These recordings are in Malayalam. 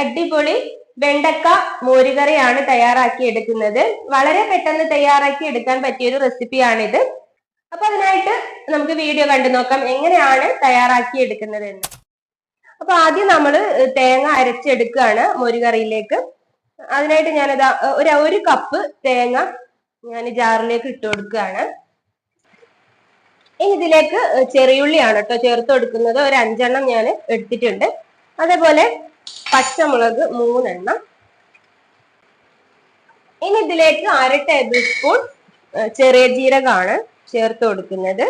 അടിപൊളി വെണ്ടക്ക മോരുകറിയാണ് തയ്യാറാക്കി എടുക്കുന്നത്. വളരെ പെട്ടെന്ന് തയ്യാറാക്കി എടുക്കാൻ പറ്റിയ ഒരു റെസിപ്പിയാണിത് അപ്പൊ അതിനായിട്ട് നമുക്ക് വീഡിയോ കണ്ടു നോക്കാം. എങ്ങനെയാണ് തയ്യാറാക്കി എടുക്കുന്നത് എന്ന് അപ്പൊ ആദ്യം നമ്മൾ തേങ്ങ അരച്ചെടുക്കുകയാണ് മോരുകറിയിലേക്ക്. അതിനായിട്ട് ഞാനിതാ ഒരു ഒരു കപ്പ് തേങ്ങ ഞാൻ ജാറിലേക്ക് ഇട്ട് കൊടുക്കുകയാണ്. ഇനി ഇതിലേക്ക് ചെറിയുള്ളിയാണ് കേട്ടോ ചേർത്ത് കൊടുക്കുന്നത്. ഒരു അഞ്ചെണ്ണം ഞാൻ എടുത്തിട്ടുണ്ട്. അതേപോലെ പച്ചമുളക് മൂന്നെണ്ണം. ഇനി ഇതിലേക്ക് അര ടേബിൾ സ്പൂൺ ചെറിയ ജീരകമാണ് ചേർത്ത് കൊടുക്കുന്നത്.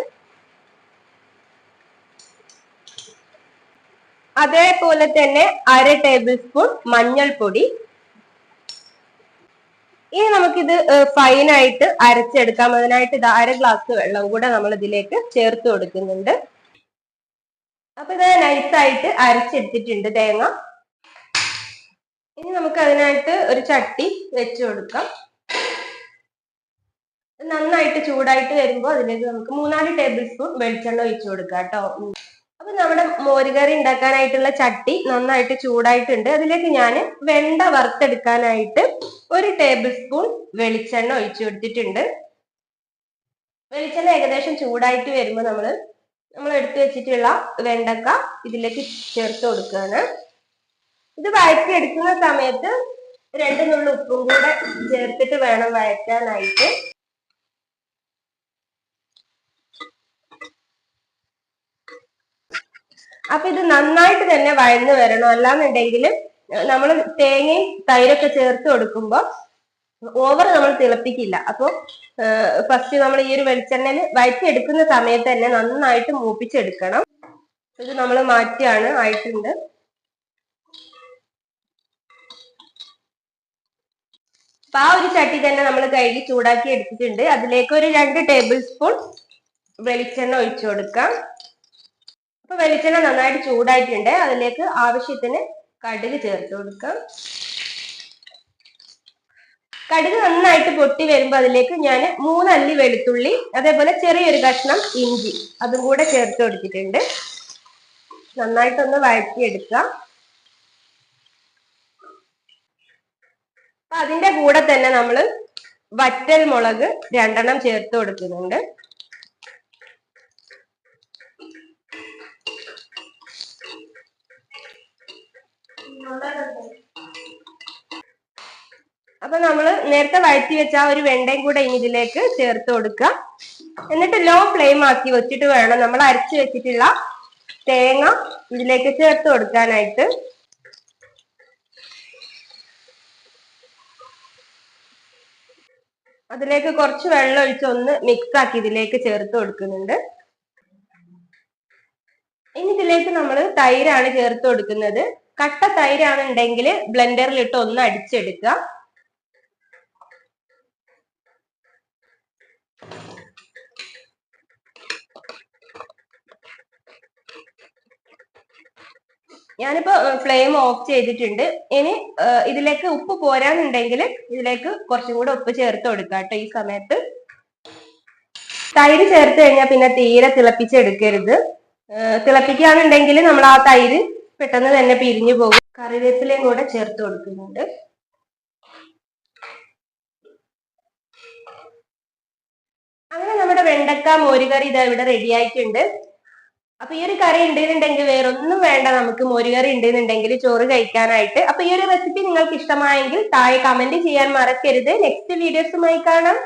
അതേപോലെ തന്നെ അര ടേബിൾ സ്പൂൺ മഞ്ഞൾപ്പൊടി. ഇനി നമുക്കിത് ഫൈനായിട്ട് അരച്ചെടുക്കാം. അതിനായിട്ട് ഇത് അര ഗ്ലാസ് വെള്ളം കൂടെ നമ്മൾ ഇതിലേക്ക് ചേർത്ത് കൊടുക്കുന്നുണ്ട്. അപ്പൊ ഇത് നൈസായിട്ട് അരച്ചെടുത്തിട്ടുണ്ട് തേങ്ങ. ഇനി നമുക്ക് അതിനായിട്ട് ഒരു ചട്ടി വെച്ചു കൊടുക്കാം. നന്നായിട്ട് ചൂടായിട്ട് വരുമ്പോൾ അതിലേക്ക് നമുക്ക് മൂന്നാൽ ടേബിൾ സ്പൂൺ വെളിച്ചെണ്ണ ഒഴിച്ചു കൊടുക്കാം കേട്ടോ. അപ്പൊ നമ്മുടെ മോരുകറി ഉണ്ടാക്കാനായിട്ടുള്ള ചട്ടി നന്നായിട്ട് ചൂടായിട്ടുണ്ട്. അതിലേക്ക് ഞാൻ വെണ്ട വറുത്തെടുക്കാനായിട്ട് ഒരു ടേബിൾ സ്പൂൺ വെളിച്ചെണ്ണ ഒഴിച്ചു കൊടുത്തിട്ടുണ്ട്. വെളിച്ചെണ്ണ ഏകദേശം ചൂടായിട്ട് വരുമ്പോൾ നമ്മൾ നമ്മൾ എടുത്തു വെച്ചിട്ടുള്ള വെണ്ടക്ക ഇതിലേക്ക് ചേർത്ത് കൊടുക്കുകയാണ്. ഇത് വഴറ്റി എടുക്കുന്ന സമയത്ത് രണ്ട് നുള്ളു ഉപ്പും കൂടെ ചേർത്തിട്ട് വേണം വഴറ്റാനായിട്ട്. അപ്പൊ ഇത് നന്നായിട്ട് തന്നെ വഴന്നു വരണം. അല്ലാന്നുണ്ടെങ്കിൽ നമ്മൾ തേങ്ങയും തൈരൊക്കെ ചേർത്ത് കൊടുക്കുമ്പോൾ ഓവർ നമ്മൾ തിളപ്പിക്കില്ല. അപ്പൊ ഫസ്റ്റ് നമ്മൾ ഈ ഒരു വെളിച്ചെണ്ണയിൽ വയറ്റിയെടുക്കുന്ന സമയത്ത് തന്നെ നന്നായിട്ട് മൂപ്പിച്ചെടുക്കണം. ഇത് നമ്മൾ മാറ്റിയാണ് ആയിട്ടുണ്ട്. അപ്പൊ ആ ഒരു ചട്ടി തന്നെ നമ്മൾ കഴുകി ചൂടാക്കി എടുത്തിട്ടുണ്ട്. അതിലേക്ക് ഒരു രണ്ട് ടേബിൾ സ്പൂൺ വെളിച്ചെണ്ണ ഒഴിച്ചു കൊടുക്കാം. അപ്പൊ വെളിച്ചെണ്ണ നന്നായിട്ട് ചൂടായിട്ടുണ്ട്. അതിലേക്ക് ആവശ്യത്തിന് കടുക് ചേർത്ത് കൊടുക്കാം. കടുക് നന്നായിട്ട് പൊട്ടി വരുമ്പോൾ അതിലേക്ക് ഞാൻ മൂന്നല്ലി വെളുത്തുള്ളി അതേപോലെ ചെറിയൊരു കഷ്ണം ഇഞ്ചി അതും കൂടെ ചേർത്ത് കൊടുത്തിട്ടുണ്ട്. നന്നായിട്ടൊന്ന് വഴറ്റിയെടുക്കാം. അപ്പൊ അതിന്റെ കൂടെ തന്നെ നമ്മൾ വറ്റൽ മുളക് രണ്ടെണ്ണം ചേർത്ത് കൊടുക്കുന്നുണ്ട്. അപ്പൊ നമ്മൾ നേരത്തെ വഴറ്റി വെച്ച ആ ഒരു വെണ്ടയും കൂടെ ഇനി ഇതിലേക്ക് ചേർത്ത് കൊടുക്കുക എന്നിട്ട് ലോ ഫ്ലെയിം ആക്കി വെച്ചിട്ട് വേണം നമ്മൾ അരച്ചു വെച്ചിട്ടുള്ള തേങ്ങ ഇതിലേക്ക് ചേർത്ത് കൊടുക്കാനായിട്ട്. അതിലേക്ക് കുറച്ച് വെള്ളം ഒഴിച്ച് ഒന്ന് മിക്സ് ആക്കി ഇതിലേക്ക് ചേർത്ത് കൊടുക്കുന്നുണ്ട്. ഇനി ഇതിലേക്ക് നമ്മൾ തൈരാണ് ചേർത്ത് കൊടുക്കുന്നത്. കട്ട തൈരാണെന്നുണ്ടെങ്കിൽ ബ്ലെൻഡറിൽ ഇട്ട് ഒന്ന് അടിച്ചെടുക്കുക ഞാനിപ്പോ ഫ്ലെയിം ഓഫ് ചെയ്തിട്ടുണ്ട്. ഇനി ഇതിലേക്ക് ഉപ്പ് പോരാന്നുണ്ടെങ്കിൽ ഇതിലേക്ക് കുറച്ചും കൂടെ ഉപ്പ് ചേർത്ത് കൊടുക്കുക കേട്ടോ ഈ സമയത്ത്. തൈര് ചേർത്ത് കഴിഞ്ഞാൽ പിന്നെ തീരെ തിളപ്പിച്ചെടുക്കരുത് തിളപ്പിക്കുകയാണെന്നുണ്ടെങ്കിൽ നമ്മൾ ആ തൈര് പെട്ടെന്ന് തന്നെ പിരിഞ്ഞു പോകും. കറിവേപ്പിലയും കൂടെ ചേർത്ത് കൊടുക്കുന്നുണ്ട്. അങ്ങനെ നമ്മുടെ വെണ്ടക്ക മോരുകറി ഇതാ ഇവിടെ റെഡി ആയിട്ടുണ്ട്. അപ്പൊ ഈ ഒരു കറി ഉണ്ടെന്നുണ്ടെങ്കിൽ വേറൊന്നും വേണ്ട. നമുക്ക് മോരുകറി ഉണ്ടെന്നുണ്ടെങ്കിൽ ചോറ് കഴിക്കാനായിട്ട്. അപ്പൊ ഈ ഒരു റെസിപ്പി നിങ്ങൾക്ക് ഇഷ്ടമായെങ്കിൽ താഴെ കമന്റ് ചെയ്യാൻ മറക്കരുത്. നെക്സ്റ്റ് വീഡിയോസുമായി കാണാം.